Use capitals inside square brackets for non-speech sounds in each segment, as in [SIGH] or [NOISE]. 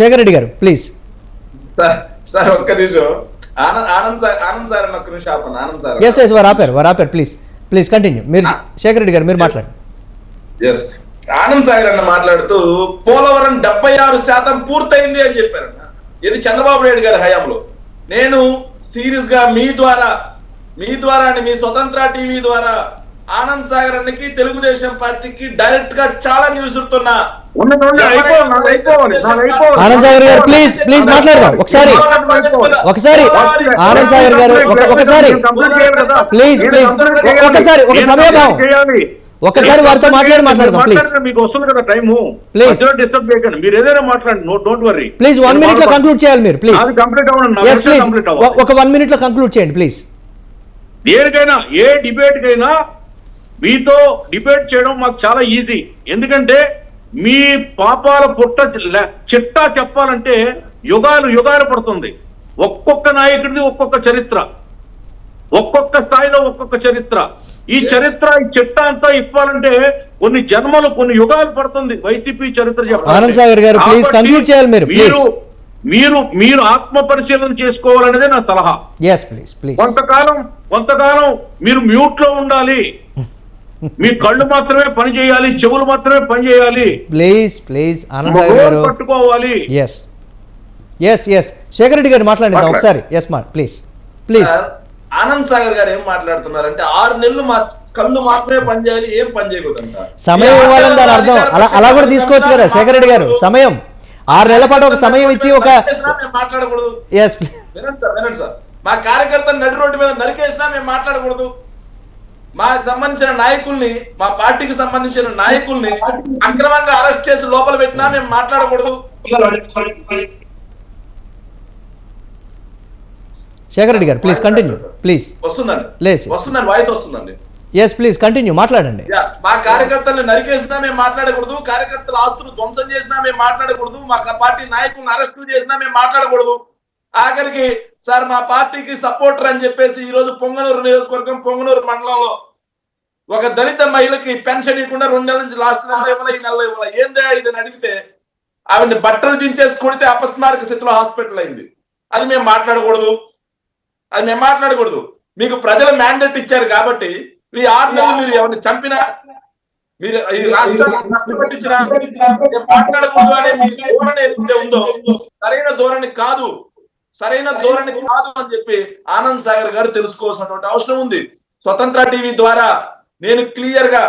శేఖర్ రెడ్డి గారు please sir ఒక్క నిమిషం. ఆనంద్ ఆనంద్ సార్ ఆనంద్ సార్ ఒక్క నిమిషం ఆపండి. ఆనంద్ సార్. ఎస్ ఎస్ వారు ఆపారు వారు ఆపారు ప్లీజ్ ప్లీజ్ కంటిన్యూ మీరు శేఖర్ రెడ్డి గారు మీరు మాట్లాడండి. ఎస్ ఆనంద్ సాగర్ అన్న మాట్లాడుతూ పోలవరం డెబ్బై ఆరు శాతం పూర్తయింది అని చెప్పారన్న ఇది చంద్రబాబు నాయుడు గారి హయాంలో. నేను సీరియస్గా మీ ద్వారా మీ ద్వారా అని మీ స్వతంత్ర టీవీ ద్వారా ఆనంద్ సాగర్ అన్నకి తెలుగుదేశం పార్టీకి డైరెక్ట్గా విసురుతున్నా నాది అయిపోవాలి. ఆనంద్ సాగర్ గారు ప్లీజ్ ప్లీజ్ మాట్లాడదాం. ఒకసారి ఒకసారి ఆనంద్ సాగర్ గారు ఒక- ఒకసారి ప్లీజ్ ప్లీజ్ ఒకసారి ఒక సమయభావం చేయాలి. ఒకసారి వారితో మాట్లాడి మాట్లాడదాం ప్లీజ్ మాట్లాడితే మీకు వస్తుంది కదా టైము Please. మధ్యలో డిస్టర్బ్ చేయకండి. మీరు ఏదైనా మాట్లాడండి no don't worry please one మినిట్లో కంక్లూడ్ చేయాలి మీరు ప్లీజ్ అది కంప్లీట్ అవ్వండి ప్లీజ్ కంప్లీట్ అవ్వాలి. ఒక వన్ మినిట్లో కంక్లూడ్ చేయండి ప్లీజ్ దేనికైనా ఏ డిబేట్ కైనా మీతో డిబేట్ చేయడం మాకు చాలా ఈజీ. ఎందుకంటే మీ పాపాల పుట్ట చిట్టా చెప్పాలంటే యుగాలు యుగాలు పడుతుంది. ఒక్కొక్క నాయకుడిది ఒక్కొక్క చరిత్ర. ఒక్కొక్క స్థాయిలో ఒక్కొక్క చరిత్ర. ఈ. చరిత్ర ఈ చిట్టా అంతా ఇవ్వాలంటే కొన్ని జన్మలు కొన్ని యుగాలు పడుతుంది. వైసీపీ చరిత్ర చేయాలి మీరు. మీరు మీరు ఆత్మ పరిశీలన చేసుకోవాలనేదే నా సలహా. కొంతకాలం కొంతకాలం మీరు మ్యూట్లో ఉండాలి. [LAUGHS] మీ కళ్ళు మాత్రమే పని చేయాలి చెవులు మాత్రమే పని చేయాలి. ప్లీజ్ ప్లీజ్ ఆనంద్ సాగర్ గారు. పట్టుకోవాలి. Yes yes yes Shekhar Reddy గారు మాట్లాడండి మాట్లాడు. ఒకసారి. ఎస్ మా ప్లీజ్ ప్లీజ్ ఆనంద్ సాగర్ గారు ఏం మాట్లాడుతున్నారంటే ఆరు నెలలు మా కళ్ళు మాత్రమే పనిచేయాలి ఏం పని చేయకూడదంట. సమయం ఇవ్వాలని దాని అర్థం. అలా అలా కూడా తీసుకోవచ్చు కదా శేఖర్ రెడ్డి గారు. సమయం. ఆరు నెలల పాటు ఒక సమయం ఇచ్చి ఒక మాట్లాడకూడదు. ఎస్ వినండి సార్ వినండి సార్. మా కార్యకర్తలు నడి రోడ్డు మీద నరికేసినా మేము మాట్లాడకూడదు. మాకు సంబంధించిన నాయకుల్ని మా పార్టీకి సంబంధించిన నాయకుల్ని అక్రమంగా అరెస్ట్ చేసి లోపల పెట్టినా మేము మాట్లాడకూడదు. శేఖర్ రెడ్డి గారు ప్లీజ్ కంటిన్యూ ప్లీజ్ వస్తుందండి. వస్తుందండి. వాయిస్ వస్తుందండి ఎస్ ప్లీజ్ కంటిన్యూ మాట్లాడండి. మా కార్యకర్తలను నరికేసినా మేము మాట్లాడకూడదు కార్యకర్తల ఆస్తులు ధ్వంసం చేసినా మేము మాట్లాడకూడదు మా పార్టీ నాయకులను అరెస్టులు చేసినా మేము మాట్లాడకూడదు. ఆఖరికి సార్ మా పార్టీకి సపోర్టర్ అని చెప్పేసి ఈ రోజు పొంగనూరు నియోజకవర్గం పొంగనూరు మండలంలో ఒక దళిత మహిళకి పెన్షన్ ఇవ్వకుండా రెండు నెలల నుంచి లాస్ట్ నెల ఇవ్వాలి ఈ నెల ఇవ్వాలి? ఏందే ఇది అని అడిగితే ఆవిడని బట్టలు దించేసి కొడితే అపస్మారక స్థితిలో హాస్పిటల్ అయింది. అది మేము మాట్లాడకూడదు. అది మేము మాట్లాడకూడదు. మీకు ప్రజలు మ్యాండేట్ ఇచ్చారు కాబట్టి మీ ఆరు నెలలు మీరు ఎవరిని చంపినా మీరు ఈ రాష్ట్రాన్ని నష్టపెట్టించినా మాట్లాడకూడదు అనే మీ ధోరణి ఏదైతే ఉందో సరైన ధోరణి కాదు. సరైన ధోరణి కాదు అని చెప్పి ఆనంద్ సాగర్ గారు తెలుసుకోవాల్సినటువంటి అవసరం ఉంది. స్వతంత్ర టీవీ ద్వారా నేను క్లియర్గా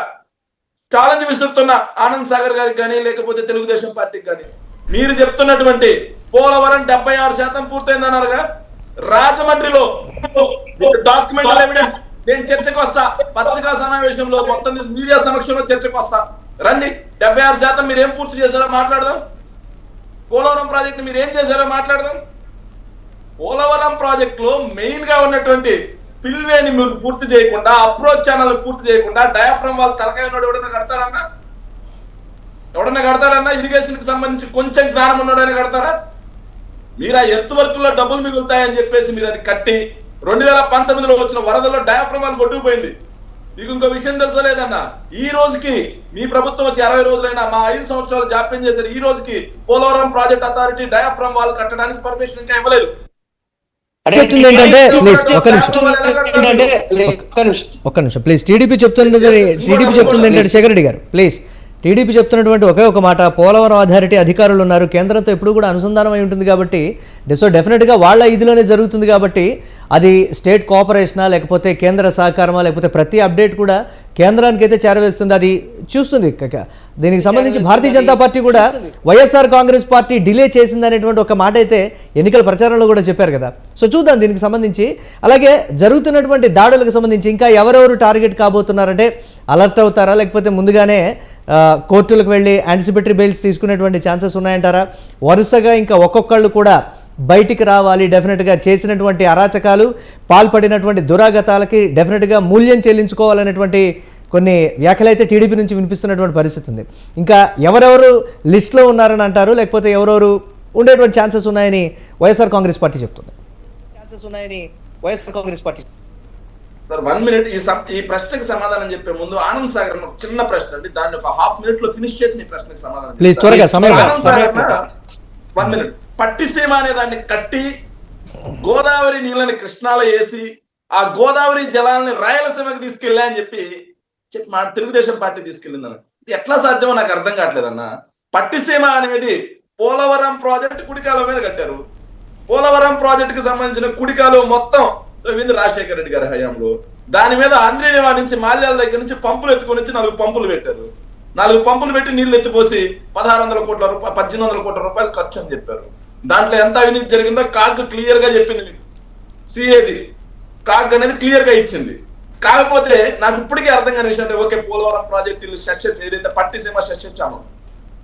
ఛాలెంజ్ విసురుతున్న ఆనంద్ సాగర్ గారికి కానీ లేకపోతే తెలుగుదేశం పార్టీకి కానీ మీరు చెప్తున్నటువంటి పోలవరం డెబ్బై ఆరు శాతం పూర్తయిందన్నారుగా? రాజమండ్రిలో డాక్యుమెంటల్ ఎవిడెన్స్ నేను చర్చకు వస్తా. పత్రికా సమావేశంలో మొత్తం మీడియా సమక్షంలో చర్చకు వస్తా. రండి. డెబ్బై ఆరు శాతం మీరు ఏం పూర్తి చేశారో మాట్లాడదాం. పోలవరం ప్రాజెక్ట్ మీరు ఏం చేశారో మాట్లాడదాం. పోలవరం ప్రాజెక్ట్లో మెయిన్గా ఉన్నటువంటి పిల్వేని మీరు పూర్తి చేయకుండా అప్రోచ్ ఛానల్ పూర్తి చేయకుండా డయాఫ్రమ్ వాళ్ళు తలకాయ ఉన్నాడు ఎవడన్నా కడతారన్నా? ఎవడన్నా కడతారన్నా? ఇరిగేషన్కి సంబంధించి కొంచెం జ్ఞానం ఉన్నాడని కడతారా? మీరు ఆ ఎత్తు వర్కుల్లో డబ్బులు మిగులుతాయని చెప్పేసి మీరు అది కట్టి రెండు వేల పంతొమ్మిదిలో వచ్చిన వరదల్లో డయాఫ్రమ్ వాళ్ళు కొట్టుకుపోయింది మీకు ఇంకో విషయం తెలుసలేదన్నా ఈ రోజుకి మీ ప్రభుత్వం వచ్చి అరవై రోజులైనా మా ఐదు సంవత్సరాలు జాప్యం చేశారు. ఈ రోజుకి పోలవరం ప్రాజెక్ట్ అథారిటీ డయాఫ్రమ్ వాళ్ళు కట్టడానికి పర్మిషన్ ఇంకా ఇవ్వలేదు. చెప్తుంది ఏంటంటే ప్లీజ్ ఒక నిమిషం. ఒక్క నిమిషం. ఒక్క నిమిషం. ప్లీజ్ టీడీపీ చెప్తున్నది టీడీపీ చెప్తుంది ఏంటంటే శేఖర్ రెడ్డి గారు. ప్లీజ్ టీడీపీ చెప్తున్నటువంటి ఒకే ఒక మాట పోలవరం అథారిటీ అధికారులు ఉన్నారు. కేంద్రంతో ఎప్పుడు కూడా అనుసంధానం అయి ఉంటుంది కాబట్టి సో డెఫినెట్గా వాళ్ళ ఇదిలోనే జరుగుతుంది కాబట్టి అది స్టేట్ కోఆపరేషనా లేకపోతే కేంద్ర సహకారమా లేకపోతే ప్రతి అప్డేట్ కూడా కేంద్రానికి అయితే చేరవేస్తుంది. అది చూస్తుంది. దీనికి సంబంధించి భారతీయ జనతా పార్టీ కూడా వైఎస్ఆర్ కాంగ్రెస్ పార్టీ డిలే చేసింది అనేటువంటి ఒక మాట అయితే ఎన్నికల ప్రచారంలో కూడా చెప్పారు కదా. సో చూద్దాం దీనికి సంబంధించి. అలాగే జరుగుతున్నటువంటి దాడులకు సంబంధించి ఇంకా ఎవరెవరు టార్గెట్ కాబోతున్నారంటే అలర్ట్ అవుతారా లేకపోతే ముందుగానే కోర్టులకు వెళ్ళి యాంటిసిపేటరీ బెయిల్స్ తీసుకునేటువంటి ఛాన్సెస్ ఉన్నాయంటారా? వరుసగా ఇంకా ఒక్కొక్కళ్ళు కూడా బయటికి రావాలి డెఫినెట్గా చేసినటువంటి అరాచకాలు పాల్పడినటువంటి దురాగతాలకి డెఫినెట్గా మూల్యం చెల్లించుకోవాలనేటువంటి కొన్ని వ్యాఖ్యలు అయితే టీడీపీ నుంచి వినిపిస్తున్నటువంటి పరిస్థితి ఉంది. ఇంకా ఎవరెవరు లిస్ట్లో ఉన్నారని అంటారు? లేకపోతే ఎవరెవరు ఉండేటువంటి ఛాన్సెస్ ఉన్నాయని వైఎస్ఆర్ కాంగ్రెస్ పార్టీ చెప్తుంది. ఛాన్సెస్ ఉన్నాయని YSR Congress party sir one minute ఈ ఈ ప్రశ్నకి సమాధానం చెప్పే ముందు ఆనంద్ సాగర్ ఒక చిన్న ప్రశ్న అండి. దాన్ని ఒక హాఫ్ మినిట్లో ఫినిష్ చేసి మీ ప్రశ్నకి సమాధానం చెప్తాను. త్వరగా, వన్ మినిట్ పట్టిసీమ అనే దాన్ని కట్టి గోదావరి నీళ్ళని కృష్ణాలో వేసి ఆ గోదావరి జలాలని రాయలసీమకి తీసుకెళ్ళా అని చెప్పి చెప్పి మా తెలుగుదేశం పార్టీ తీసుకెళ్ళిందన్న ఇది ఎట్లా సాధ్యమో నాకు అర్థం కావట్లేదన్న పట్టిసీమ అనేది పోలవరం ప్రాజెక్ట్ కుడికాల మీద కట్టారు. పోలవరం ప్రాజెక్ట్కి సంబంధించిన కుడికాలు మొత్తం తవ్వింది రాజశేఖర రెడ్డి గారి హయాంలో. దాని మీద ఆంధ్రేయవా నుంచి మాల్యాల దగ్గర నుంచి పంపులు ఎత్తుకొని వచ్చి నాలుగు పంపులు పెట్టారు. నాలుగు పంపులు పెట్టి నీళ్ళు ఎత్తిపోసి పదహారు వందల కోట్ల రూపాయలు పద్దెనిమిది వందల కోట్ల రూపాయలు ఖర్చు అని చెప్పారు. దాంట్లో ఎంత అవినీతి జరిగిందో కాగ్ క్లియర్గా చెప్పింది మీకు. సిఏజీ కాగ్ అనేది క్లియర్గా ఇచ్చింది. కాకపోతే నాకు ఇప్పటికీ అర్థం కాని విషయం అంటే ఓకే పోలవరం ప్రాజెక్టు సెక్షన్ ఏదైతే పట్టిసీమ సెషించామో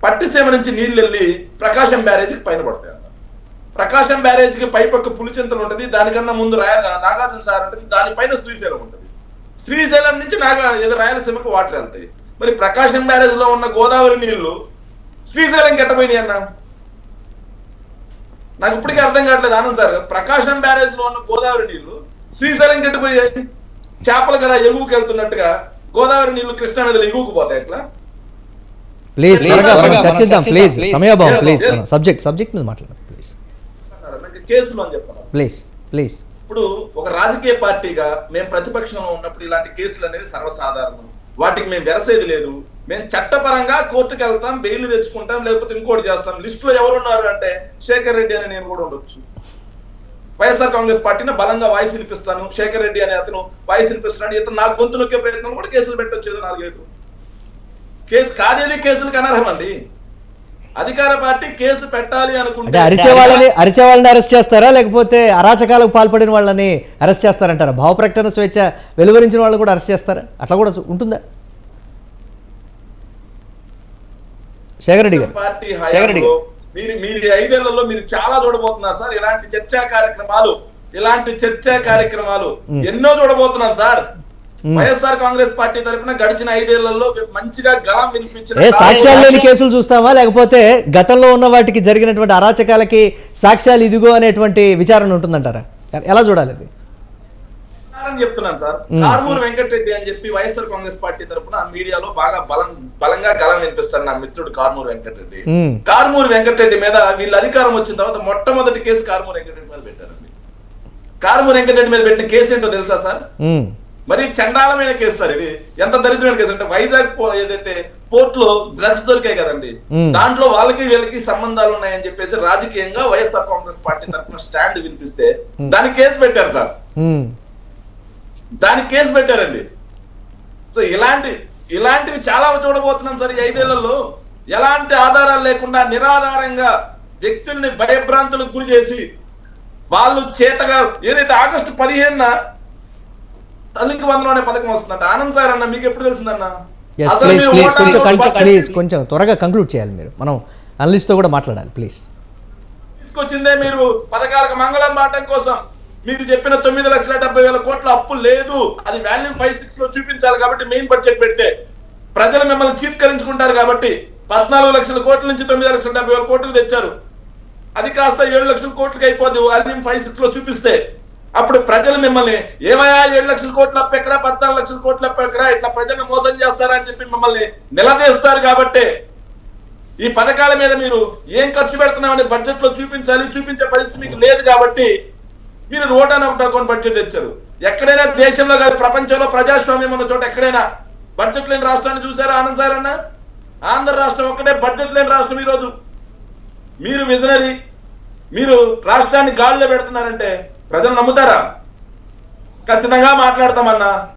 పట్టిసీమ నుంచి నీళ్ళు వెళ్ళి ప్రకాశం బ్యారేజీకి పైన పడతాయి. ప్రకాశం బ్యారేజీకి పైపక్క పులిచింతలు ఉంటది దానికన్నా ముందు రాయ నాగార్జున సార్ ఉంటుంది దానిపైన శ్రీశైలం ఉంటుంది. శ్రీశైలం నుంచి నాగా ఏదో రాయలసీమకు వాటర్ వెళ్తాయి. మరి ప్రకాశం బ్యారేజ్లో ఉన్న గోదావరి నీళ్ళు శ్రీశైలం కెట్టపోయినాయి అన్న? నాకు ఇప్పటికీ అర్థం కావట్లేదు ఆనంద్ సార్. ప్రకాశం బ్యారేజ్లో ఉన్న గోదావరి నీళ్ళు శ్రీశైలం కెట్టిపోయాయి చేపలు కదా ఎగువకి వెళ్తున్నట్టుగా గోదావరి నీళ్ళు కృష్ణా నదిలో ఎగువకు పోతాయి ఎట్లా? ప్లీజ్ చర్చిద్దాం ప్లీజ్. సమయాభావం ప్లీజ్. సబ్జెక్ట్ సబ్జెక్ట్ మీద అంటే కేసులు అని చెప్తున్నారు ప్లీజ్ ప్లీజ్. ఇప్పుడు ఒక రాజకీయ పార్టీగా మేము ప్రతిపక్షంలో ఉన్నప్పుడు ఇలాంటి కేసులు అనేవి సర్వసాధారణం. వాటికి మేము వెరసేది లేదు. మేము చట్టపరంగా కోర్టుకు వెళ్తాం బెయిల్ తెచ్చుకుంటాం లేకపోతే ఇంకోటి చేస్తాం. లిస్ట్లో ఎవరు ఉన్నారు అంటే శేఖర్ రెడ్డి అని నేను కూడా ఉండొచ్చు. వైఎస్ఆర్ కాంగ్రెస్ పార్టీని బలంగా వాయిస్ వినిపిస్తాను. శేఖర్ రెడ్డి అనే అతను వాయిస్ వినిపిస్తున్నాడు. ఇతను నాకు గొంతు నొక్కే ప్రయత్నం కూడా కేసులు పెట్టొచ్చేది నాలుగైదు. కేసు కాదేది? కేసులకు అనర్హం అండి అధికార పార్టీ కేసు పెట్టాలి అనుకుంటే అరిచే వాళ్ళని అరిచే వాళ్ళని అరెస్ట్ చేస్తారా? లేకపోతే అరాచకాలకు పాల్పడిన వాళ్ళని అరెస్ట్ చేస్తారంటారా? భావ ప్రకటన స్వేచ్ఛ వెలువరించిన వాళ్ళని కూడా అరెస్ట్ చేస్తారా? అట్లా కూడా ఉంటుందా? శేఖర్ రెడ్డి గారు. పార్టీ శేఖర్ రెడ్డి హయాంలో మీరు మీరు ఈ ఐదేళ్ళలో మీరు చాలా చూడబోతున్నారు సార్. ఇలాంటి చర్చా కార్యక్రమాలు ఇలాంటి చర్చా కార్యక్రమాలు ఎన్నో చూడబోతున్నాం సార్. వైఎస్ఆర్ కాంగ్రెస్ పార్టీ తరఫున గడిచిన ఐదేళ్ళలో మంచిగా గళం వినిపించిన ఏ సాక్ష్యాలు లేని కేసులు చూస్తామా లేకపోతే గతంలో ఉన్న వాటికి జరిగినటువంటి అరాచకాలకి సాక్ష్యాలు ఇదిగో అనేటువంటి విచారణ ఉంటుందంటారా? ఎలా చూడాలి అది? చెప్తున్నాను సార్. కార్మూర్ వెంకటరెడ్డి అని చెప్పి వైఎస్ఆర్ కాంగ్రెస్ పార్టీ తరఫున మీడియాలో బాగా బలం బలంగా గలం వినిపిస్తారు నా మిత్రుడు కార్మూర్ వెంకటరెడ్డి. కార్మూర్ వెంకటరెడ్డి మీద వీళ్ళ అధికారం వచ్చిన తర్వాత మొట్టమొదటి కేసు కార్మూర్ వెంకటరెడ్డి మీద పెట్టారండి. కార్మూర్ వెంకటరెడ్డి మీద పెట్టిన కేసు ఏంటో తెలుసా సార్? మరి చండాలమైన కేసు సార్ ఇది. ఎంత దరిద్రమైన కేసు అంటే వైజాగ్ ఏదైతే పోర్ట్లో డ్రగ్స్ దొరికాయి కదండి. దాంట్లో వాళ్ళకి వీళ్ళకి సంబంధాలు ఉన్నాయని చెప్పేసి రాజకీయంగా వైఎస్ఆర్ కాంగ్రెస్ పార్టీ తరఫున స్టాండ్ వినిపిస్తే దానికి కేసు పెట్టారు సార్. దానికి కేసు పెట్టారండి. సో ఇలాంటి ఇలాంటివి చాలా చూడబోతున్నాం సార్ ఈ ఐదేళ్ళలో. ఎలాంటి ఆధారాలు లేకుండా నిరాధారంగా వ్యక్తుల్ని భయభ్రాంతులకు గురి చేసి వాళ్ళు చేతగా ఏదైతే ఆగస్టు పదిహేనున తల్లికి వందనం అనే పథకం వస్తుందంట. ఆనంద్ సార్ అన్న మీకు ఎప్పుడు తెలిసిందన్న? ప్లీజ్ కొంచెం ప్లీజ్ త్వరగా కంక్లూడ్ చేయాలి మీరు. మనం అనలిస్ట్తో కూడా మాట్లాడాలి ప్లీజ్ తీసుకొచ్చిందే మీరు పథకాలకు మంగళం పాడటం కోసం. మీరు చెప్పిన తొమ్మిది లక్షల డెబ్బై వేల కోట్ల అప్పు లేదు. అది వాల్యూ ఫైవ్ సిక్స్లో చూపించాలి కాబట్టి మెయిన్ బడ్జెట్ పెట్టే. ప్రజలు మిమ్మల్ని చీత్కరించుకుంటారు కాబట్టి పద్నాలుగు లక్షల కోట్ల నుంచి తొమ్మిది లక్షల డెబ్బై వేల కోట్లు తెచ్చారు. అది కాస్త ఏడు లక్షల కోట్లకి అయిపోద్ది. వాల్యూమ్ ఫైవ్ సిక్స్లో చూపిస్తే. అప్పుడు ప్రజలు మిమ్మల్ని ఏమయ్యా ఏడు లక్షల కోట్ల అప్పెక్కరా పద్నాలుగు లక్షల కోట్ల అప్పెక్కరా ఇట్లా ప్రజలను మోసం చేస్తారా అని చెప్పి మిమ్మల్ని నిలదీస్తారు కాబట్టి ఈ పథకాల మీద మీరు ఏం ఖర్చు పెడుతున్నామని బడ్జెట్లో చూపించాలి చూపించే పరిస్థితి మీకు లేదు కాబట్టి మీరు రోటాన్ ఒకటి అకౌంట్ బడ్జెట్ తెచ్చారు. ఎక్కడైనా దేశంలో కాదు ప్రపంచంలో ప్రజాస్వామ్యం ఉన్న చోట ఎక్కడైనా బడ్జెట్ లేని రాష్ట్రాన్ని చూసారా ఆనంద్ సార్ అన్న? ఆంధ్ర రాష్ట్రం ఒక్కటే బడ్జెట్ లేని రాష్ట్రం ఈరోజు. మీరు విజనరీ మీరు రాష్ట్రాన్ని గాలిలో పెడుతున్నారంటే ప్రజలు నమ్ముతారా? ఖచ్చితంగా మాట్లాడతామన్నా.